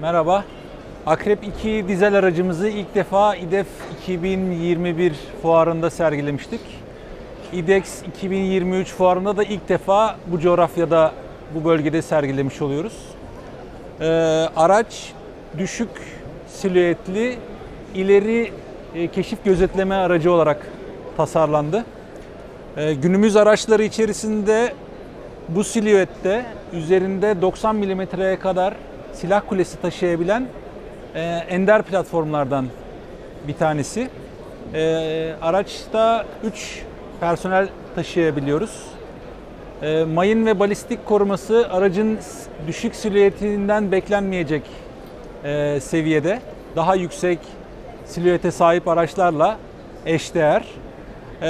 Merhaba. Akrep 2 dizel aracımızı ilk defa İDEF 2021 fuarında sergilemiştik. İDEX 2023 fuarında da ilk defa bu coğrafyada, bu bölgede sergilemiş oluyoruz. Ee, araç düşük silüetli, ileri e, keşif gözetleme aracı olarak tasarlandı. Ee, günümüz araçları içerisinde bu silüette üzerinde 90 milimetreye kadar silah kulesi taşıyabilen e, ender platformlardan bir tanesi. E, araçta 3 personel taşıyabiliyoruz. E, mayın ve balistik koruması aracın düşük silüetinden beklenmeyecek e, seviyede. Daha yüksek silüete sahip araçlarla eşdeğer. E,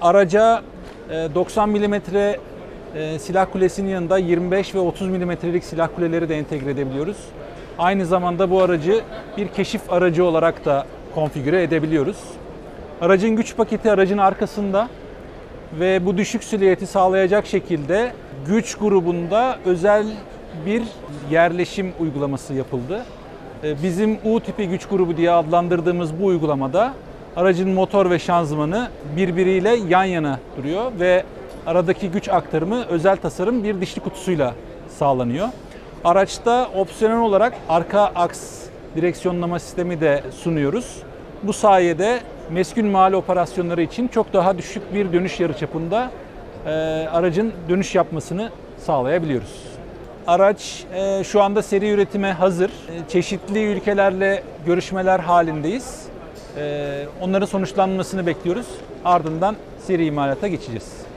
araca e, 90 milimetre e, silah kulesinin yanında 25 ve 30 milimetrelik silah kuleleri de entegre edebiliyoruz. Aynı zamanda bu aracı bir keşif aracı olarak da konfigüre edebiliyoruz. Aracın güç paketi aracın arkasında ve bu düşük silüeti sağlayacak şekilde güç grubunda özel bir yerleşim uygulaması yapıldı. Ee, Bizim U tipi güç grubu diye adlandırdığımız bu uygulamada aracın motor ve şanzımanı birbiriyle yan yana duruyor ve aradaki güç aktarımı özel tasarım bir dişli kutusuyla sağlanıyor. Araçta opsiyonel olarak arka aks direksiyonlama sistemi de sunuyoruz. Bu sayede meskun mal operasyonları için çok daha düşük bir dönüş yarıçapında e, aracın dönüş yapmasını sağlayabiliyoruz. Araç e, şu anda seri üretime hazır. E, çeşitli ülkelerle görüşmeler halindeyiz. E, onların sonuçlanmasını bekliyoruz. Ardından seri imalata geçeceğiz.